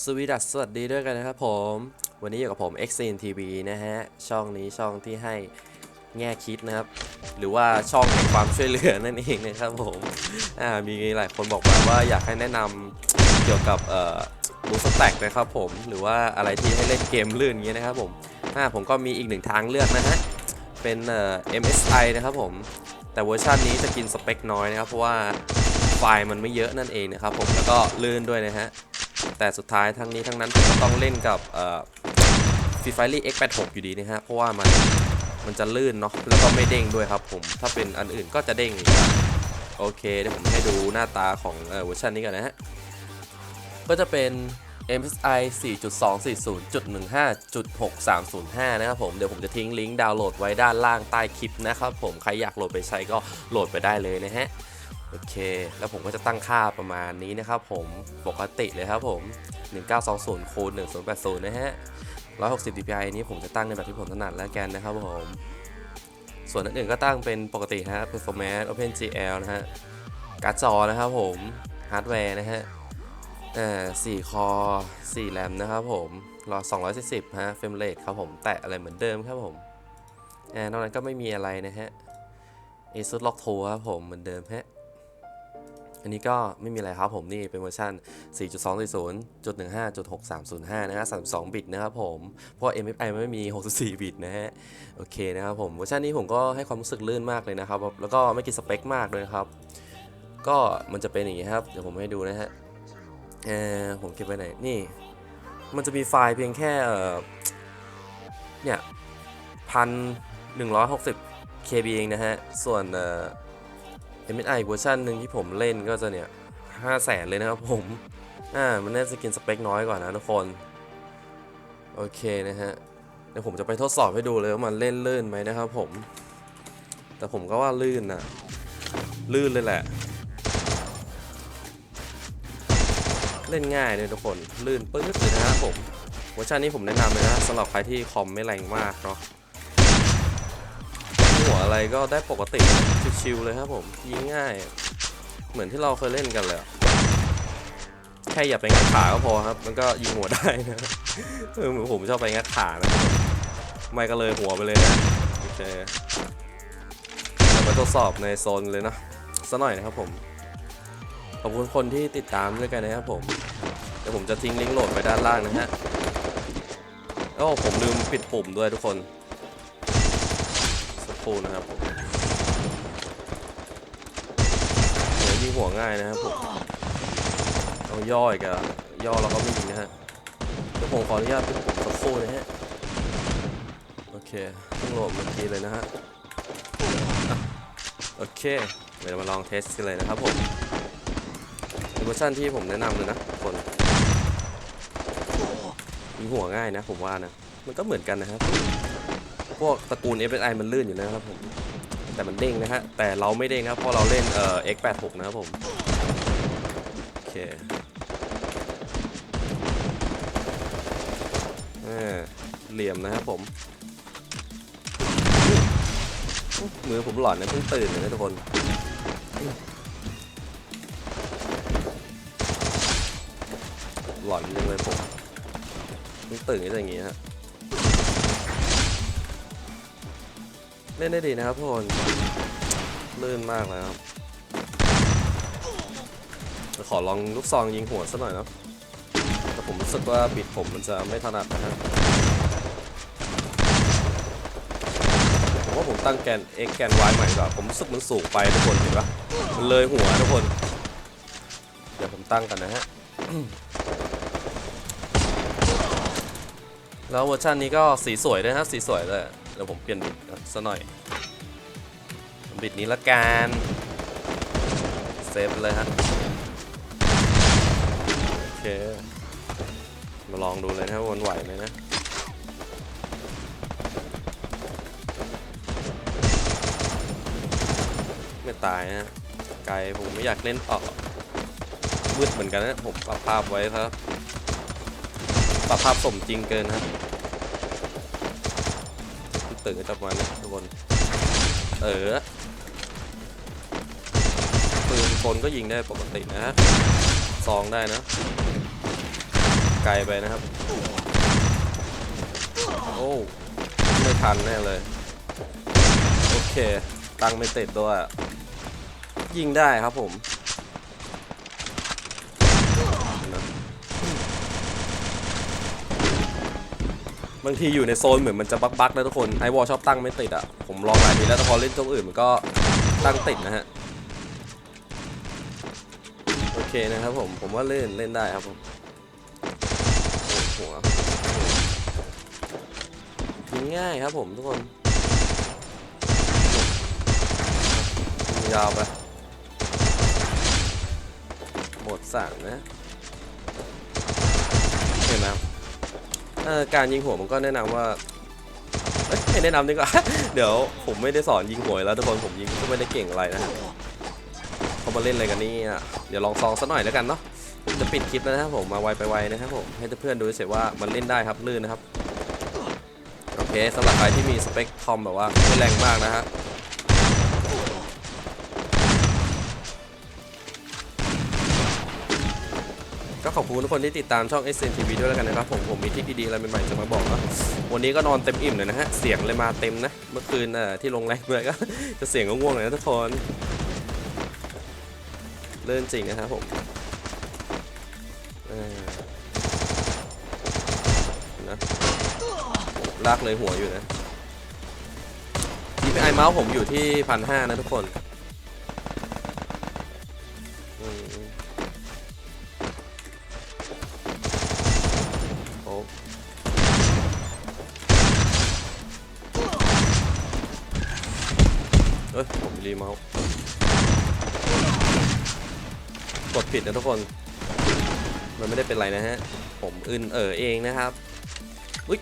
สวีดัสสวัสดีด้วยกันนะครับผม วันนี้อยู่กับผม x c n TV นะฮะ ช่องนี้ช่องที่ให้แง่คิดนะครับ หรือว่าช่องแห่งความช่วยเหลือนั่นเองนะครับผมอ่ามีหลายคนบอกมาว่าอยากให้แนะนำเกี่ยวกับเอ่อบูสแต็กนะครับผม หรือว่าอะไรที่ให้เล่นเกมลื่นอย่างเงี้ยนะครับผมอ่าผมก็มีอีกหนึ่งทางเลือกนะฮะ เป็นเอ่อ MSI นะครับผม แต่เวอร์ชันนี้จะกินสเปคน้อยนะครับ เพราะว่าไฟล์มันไม่เยอะนั่นเองนะครับผม แล้วก็ลื่นด้วยนะฮะ แต่สุดท้ายทั้งนี้ทั้งนั้นผมก็ต้องเล่นกับฟีไฟลี่ X86 อยู่ดีนะฮะ เพราะว่ามันมันจะลื่นเนาะ แล้วก็ไม่เด้งด้วยครับผม ถ้าเป็นอันอื่นก็จะเด้งโอเค เดี๋ยวผมให้ดูหน้าตาของเอเวอร์ชันนี้ก่อนนะฮะ ก็จะเป็น MSI 4.240.15.6305 นะครับผม เดี๋ยวผมจะทิ้งลิงก์ดาวน์โหลดไว้ด้านล่างใต้คลิปนะครับผม ใครอยากโหลดไปใช้ก็โหลดไปได้เลยนะฮะ โอเค แล้วผมก็จะตั้งค่าประมาณนี้นะครับผมปกติเลยครับผม 1920คูณ1080 นะฮะ 160 dpi นี้ผมจะตั้งในแบบที่ผมถนัดแล้วกันนะครับผม ส่วนอื่นๆก็ตั้งเป็นปกติฮะ performance OpenGL นะฮะ การ์ดจอนะครับผมฮาร์ดแวร์นะฮะเอ่อ4คอ4แรมนะครับผมรอ240ฮะเฟรมเรทครับผม แตะอะไรเหมือนเดิมครับผมอ่านอกนั้นก็ไม่มีอะไรนะฮะ ASUS Log 2ครับผมเหมือนเดิมฮะ อันนี้ก็ไม่มีอะไรครับผมนี่เป็นเวอร์ชัน4.240.15.6305 นะฮะ32 บิตนะครับผม เพราะว่า MFI ไม่มี 64 บิตนะฮะ โอเคนะครับผม เวอร์ชันนี้ผมก็ให้ความรู้สึกลื่นมากเลยนะครับ แล้วก็ไม่กินสเปคมากเลยครับ ก็มันจะเป็นอย่างนี้ครับ เดี๋ยวผมให้ดูนะฮะ เออผมเก็บไว้ไหน นี่ มันจะมีไฟล์เพียงแค่เออเนี่ยพันหนึ่งร้อยหกสิบ KB เองนะฮะ ส่วนเอ่อ MSI อีกเวอร์ชันหนึ่งที่ผมเล่นก็จะเนี่ยห้าแสนเลยนะครับผม อ่า มันน่าจะกินสเปคน้อยกว่านะทุกคน โอเคนะฮะ เดี๋ยวผมจะไปทดสอบให้ดูเลยว่ามันเล่นลื่นไหมนะครับผม แต่ผมก็ว่าลื่นนะลื่นเลยแหละ เล่นง่ายเลยทุกคน ลื่นปื๊ดเลยนะครับผม เวอร์ชันนี้ผมแนะนำเลยนะสำหรับใครที่คอมไม่แรงมากเนาะ หัวอะไรก็ได้ปกติชิวๆเลยครับผมยิงง่าย เหมือนที่เราเคยเล่นกันเลยแค่อย่าไปงัดขาก็พอครับ มันก็ยิงหัวได้นะเออเหมือนผมชอบไปงัดขานะไม่ก็เลยหัวไปเลยนะโอเคเราไปทดสอบในโซนเลยนะสัหน่อยนะครับผมขอบคุณคนที่ติดตามด้วยกันนะครับผมเดี๋ยวผมจะทิ้งลิงก์โหลดไปด้านล่างนะฮะโอ้ผมลืมปิดปุ่มด้วยทุกคน ครู่นะครับผมเดี๋ยวยิงหัวง่ายนะครับผมเอาย่ออีกอะย่อเราก็ไม่ยิงนะฮะเดี๋ยวผมขออนุญาตเป็นผมสักครู่นะฮะโอเคต้องโหลดเมื่อกี้เลยนะฮะโอเคเดี๋ยวเรามาลองเทสกันเลยนะครับผมเป็นเวอร์ชันที่ผมแนะนำเลยนะคนยิงหัวง่ายนะผมว่านะ มันก็เหมือนกันนะครับ วกตระกูล FSI มันลื่นอยู่แล้วครับผมแต่มันเด้งนะฮะแต่เราไม่เด้งนะครับเพราะเราเล่นเอ่อ X86 นะครับผมโอเคเหลี่ยมนะครับผมมือผมหลอนนะเพิ่งตื่นเลยนะทุกคนหลอนจังเลยผมเพิ่งตื่นก็อย่างงี้ฮะ เล่นได้ดีนะครับทุกคนลื่นมากเลยครับขอลองลูกซองยิงหัวสักหน่อยนะแต่ผมรู้สึกว่าบิดผมมันจะไม่ถนัดนะฮะผมว่าผมตั้งแกน x แกน y ใหม่ดีกว่าผมรู้สึกมันสูงไปทุกคนเห็นปะมันเลยหัวทุกคน เดี๋ยวผมตั้งกันนะฮะแล้วเวอร์ชันนี้ก็สีสวยด้วยนะครับสีสวยเลย ดี๋ยวผมเปลี่ยนบิดซะหน่อยบิดนี้ละกันเซฟเลยฮะโอเคมาลองดูเลยนะว่ามันไหวไหมนะไม่ตายนะไกลผมไม่อยากเล่นต่อมืดเหมือนกันนะผมปรับภาพไว้ครับปรับภาพสมจริงเกินนะตื่ นกันจับมานทุกคนเออปืนคนก็ยิงได้ปกตินะฮะซองได้นะ ไกลไปนะครับ โอ้ไม่ทันแน่เลย โอเค ตังไม่ติดด้วยยิงได้ครับผมนะ บางทีอยู่ในโซนเหมือนมันจะบักๆนะทุกคนไอวอลชอบตั้งไม่ติดอะ ผมลองหลายทีแล้วแต่พอเล่นตรงอื่นมันก็ตั้งติดนะฮะ โอเคนะครับผมผมว่าเล่นเล่นได้ครับผมหัวยิงง่ายครับผมทุกคนยาวไปหมดสั่งนะเห็นไหม การยิงหัวผมก็แนะนำว่าเอ้ยไม่แนะนำดีกว่า เดี๋ยวผมไม่ได้สอนยิงหัวแล้วทุกคนผมยิงก็ไม่ได้เก่งอะไรนะเขามาเล่นอะไรกันนี่อะเดี๋ยวลองซองสักหน่อยแล้วกันเนาะผมจะปิดคลิปแล้วนะครับผมมาไวไปไวนะครับผมให้เพื่อนดูเฉยๆว่ามันเล่นได้ครับลื่นนะครับโอเคสำหรับใครที่มีสเปคคอมแบบว่าไม่แรงมากนะฮะ ขอบคุณทุกคนที่ติดตามช่อง s n TV ด้วยแล้วกันนะครับผมผมมีทริคดีๆอะไรใหม่ๆจะมาบอกนะวันนี้ก็นอนเต็มอิ่มเลยนะฮะเสียงเลยมาเต็มนะ เมื่อคืนเอ่อที่ลงแรงไปก็ จะเสียงก็ง่วงเลยนะทุกคนเลื่อนจริงนะครับผมนะลากเลยหัวอยู่นะ DPI เมาส์ผมอยู่ที่พันห้านะทุกคน รีเมาส์กดผิดนะทุกคน มันไม่ได้เป็นไรนะฮะ ผมอึนเออเองนะครับอุ้ย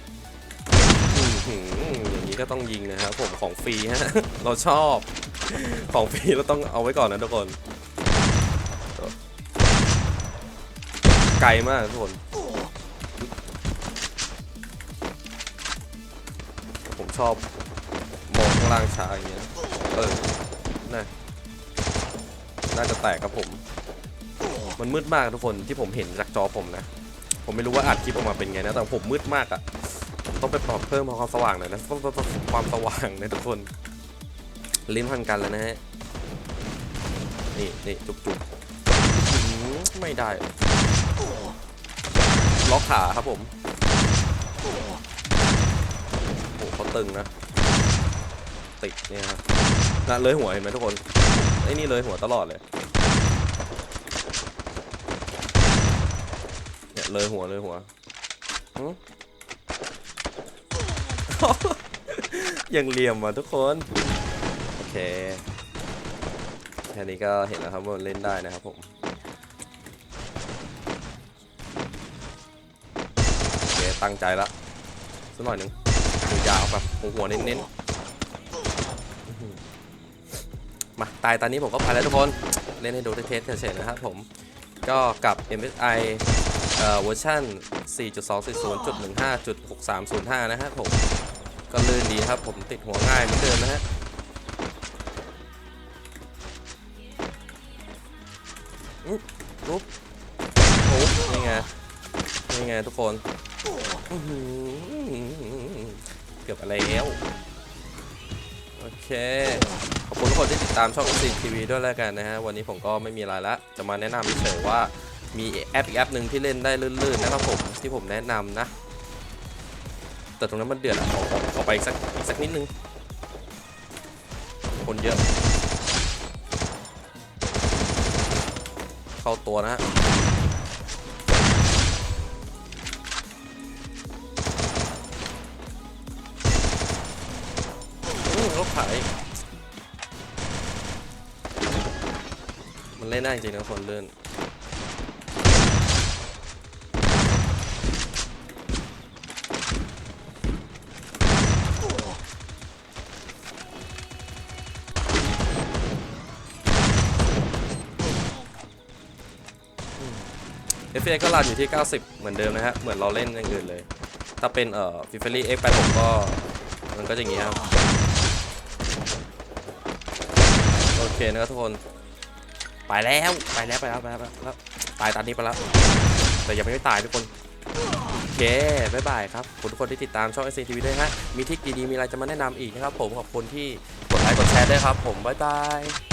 อื้อหืออย่างนี้ก็ต้องยิงนะครับผมของฟรีฮะ เราชอบ ของฟรีเราต้องเอาไว้ก่อนนะทุกคน ไกลมากทุกคนผมชอบมองข้างล่างช้าอย่างเงี้ย เออ น่าน่าจะแตกครับผม มันมืดมากทุกคนที่ผมเห็นจากจอผมนะ ผมไม่รู้ว่าอัดคลิปออกมาเป็นไงนะ แต่ผมมืดมากอะ่ะต้องไปปรับเพิ่มความสว่างหน่อยนะต้องต้องความสว่างนะทุกคน ลิ้นพันกันแล้วนะฮะ นี่นี่จุกจุกอื้อหือไม่ได้ ล็อกขาครับผมโอ้โหเขาตึงนะ ติดเนี่ยครับ นะเลยหัวเห็นไหมทุกคนไอ้นี่เลยหัวตลอดเลยเนี่ยเลยหัวเลยหัวยังเหลี่ยมอะทุกคนโอเคแค่นี้ก็เห็นแล้วครับว่าเล่นได้นะครับผมโอเคตั้งใจละสักหน่อยหนึ่งยาวแบบหัวเน้นๆ มาตายตอนนี้ผมก็ไปแล้วทุกคน เล่นให้ดูเทสเฉยๆนะครับผม ก็กับ MSI เอ่อเวอร์ชัน4.240.15.6305 นะครับผม ก็ลื่นดีครับผมติดหัวง่ายเหมือนเดิมนะฮะอุ๊บอุ๊บอุ๊บนี่ไงนี่ไงทุกคนอื้อหือเกือบไปแล้ว โอเค คุณทุกคนที่ติดตามช่องซีทีวีด้วยแล้วกันนะฮะ วันนี้ผมก็ไม่มีอะไรละ จะมาแนะนำเฉยๆว่ามีแอปอีกแอปหนึ่งที่เล่นได้ลื่นๆนะครับผมที่ผมแนะนำนะ แต่ตรงนั้นมันเดือดอะขอขอขอไปอีกสักอีกสักนิดนึง คนเยอะ เข้าตัวนะฮะอืมรถขา มันเล่นได้จริงๆนะคนเลื่อนเอฟเอก็รันอยู่ที่ 90 เหมือนเดิมนะฮะ เหมือนเราเล่นอย่างอื่นเลย ถ้าเป็นเอ่อฟิฟเฟอรี่เอ็กไปผมก็ มันก็จะอย่างงี้ครับ โอเคนะครับทุกคน ไปแล้วไปแล้วไปแล้วไปแล้วไปแล้วตายตอนนี้ไปแล้ว แต่ยังไม่ตายทุกคนโอเคบ๊ายบายครับขอบคุณทุกคนที่ติดตามช่อง SCTV ด้วยฮะมีทิคดีๆมีอะไรจะมาแนะนำอีกนะครับผมขอบคุณที่กดไลค์กดแชร์ด้วยครับผมบ๊ายบาย